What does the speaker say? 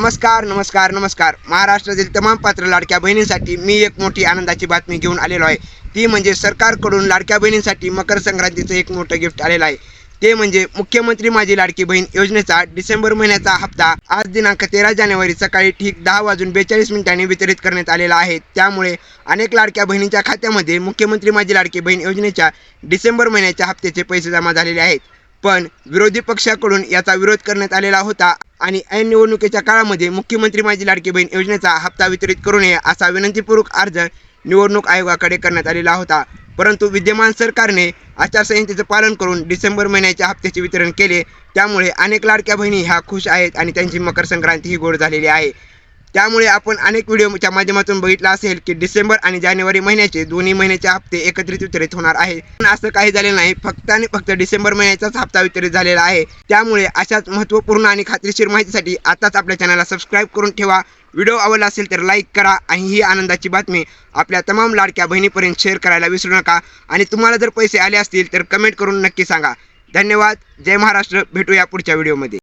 नमस्कार नमस्कार नमस्कार. महाराष्ट्रातील तमाम पात्र लाडक्या बहिणींसाठी मी एक मोठी आनंदाची बातमी घेऊन आलेलो आहे. ती म्हणजे सरकारकडून लाडक्या बहिणींसाठी मकर संक्रांतीचं एक मोठं गिफ्ट आलेलं आहे. ते म्हणजे मुख्यमंत्री माझी लाडकी बहीण योजनेचा डिसेंबर महिन्याचा हप्ता आज दिनांक तेरा जानेवारी सकाळी ठीक दहा वाजून बेचाळीस मिनिटांनी वितरित करण्यात आलेला आहे. त्यामुळे अनेक लाडक्या बहिणींच्या खात्यामध्ये मुख्यमंत्री माझी लाडकी बहीण योजनेच्या डिसेंबर महिन्याच्या हप्त्याचे पैसे जमा झालेले आहेत. पण विरोधी पक्षाकडून याचा विरोध करण्यात आलेला होता आणि ऐन निवडणुकीच्या काळामध्ये मुख्यमंत्री माझी लाडकी बहीण योजनेचा हप्ता वितरित करू नये असा विनंतीपूर्वक अर्ज निवडणूक आयोगाकडे करण्यात आलेला होता. परंतु विद्यमान सरकारने आचारसंहितेचं पालन करून डिसेंबर महिन्याच्या हप्त्याचे वितरण केले. त्यामुळे अनेक लाडक्या बहिणी ह्या खुश आहेत आणि त्यांची मकर संक्रांती ही गोड झालेली आहे. त्यामुळे आपण अनेक व्हिडिओच्या माध्यमातून बघितलं असेल की डिसेंबर आणि जानेवारी महिन्याचे दोन्ही महिन्याचे हप्ते एकत्रित वितरित होणार आहे. पण असं काही झालेलं नाही फक्त आणि फक्त डिसेंबर महिन्याचाच हप्ता वितरित झालेला आहे. त्यामुळे अशाच महत्त्वपूर्ण आणि खात्रीशीर माहितीसाठी आताच आपल्या चॅनलला सबस्क्राईब करून ठेवा. व्हिडिओ आवडला असेल तर लाईक करा आणि ही आनंदाची बातमी आपल्या तमाम लाडक्या बहिणीपर्यंत शेअर करायला विसरू नका. आणि तुम्हाला जर पैसे आले असतील तर कमेंट करून नक्की सांगा. धन्यवाद. जय महाराष्ट्र. भेटूया पुढच्या व्हिडिओमध्ये